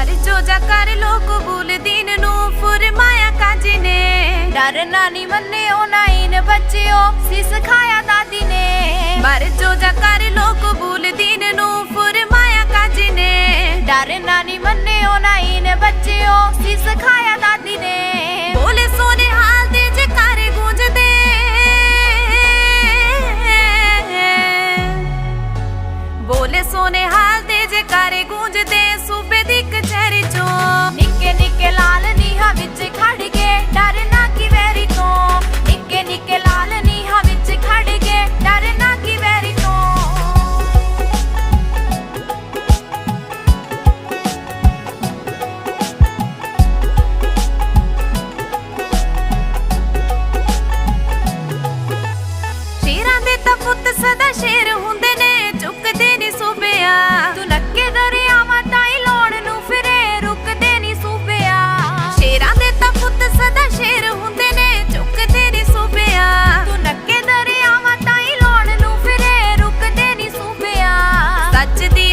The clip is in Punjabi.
ਪਰ ਜੋ ਜਾ ਕਰ ਲੋ ਕਬੂਲ ਦੀਨ ਨੂੰ ਫਰਮਾਇਆ ਕਾਜੀ ਨੇ। ਡਰ ਨਾਨੀ ਮੰਨਿਓ ਨਾ ਇਨ ਬੱਚਿਓ ਸਿਸ ਖਾਇਆ ਦਾਦੀ ਨੇ। ਪਰ ਜੋ ਜਾ ਕਰ ਲੋ ਕਬੂਲ ਦੀਨ ਨੂੰ ਫਰਮਾਇਆ ਕਾਜੀ ਨੇ। ਡਰਨਾ ਨਹੀਂ ਮੰਨਿਓ ਨਾ ਬੱਚਿਓ ਸਿਸ ਖਾਇਆ ਦਾਦੀ ਨੇ। ਬੋਲੇ ਸੋਨੇ ਹਾਲ ਦੇ ਜਕਾਰੇ ਗੂੰਜਦੇ। ਬੋਲੇ ਸੋਨੇ ਹਾਲ ਦੇ ਜਕਾਰੇ ਗੂੰਜਦੇ, ਸੂਬੇ ਦੀ ਕਚਹਿਰੀ ਚੋਂ। ਨਿੱਕੇ ਨਿੱਕੇ ਲਾਲ ਨੀਹਾਂ ਵਿੱਚ ਖੜ ਕੇ ਡਰਨਾ ਕੀ ਵੈਰੀ ਤੋਂ। ਨਿੱਕੇ ਨਿੱਕੇ ਲਾਲ ਨੀਹਾਂ ਵਿੱਚ ਖੜ ਕੇ ਡਰਨਾ ਕੀ ਵੈਰੀ ਤੋਂ। ਸ਼ੇਰਾਂ ਦੇ ਤਾਂ ਪੁੱਤ ਸਦਾ ਸ਼ੇਰ ਸੱਚ ਦੀ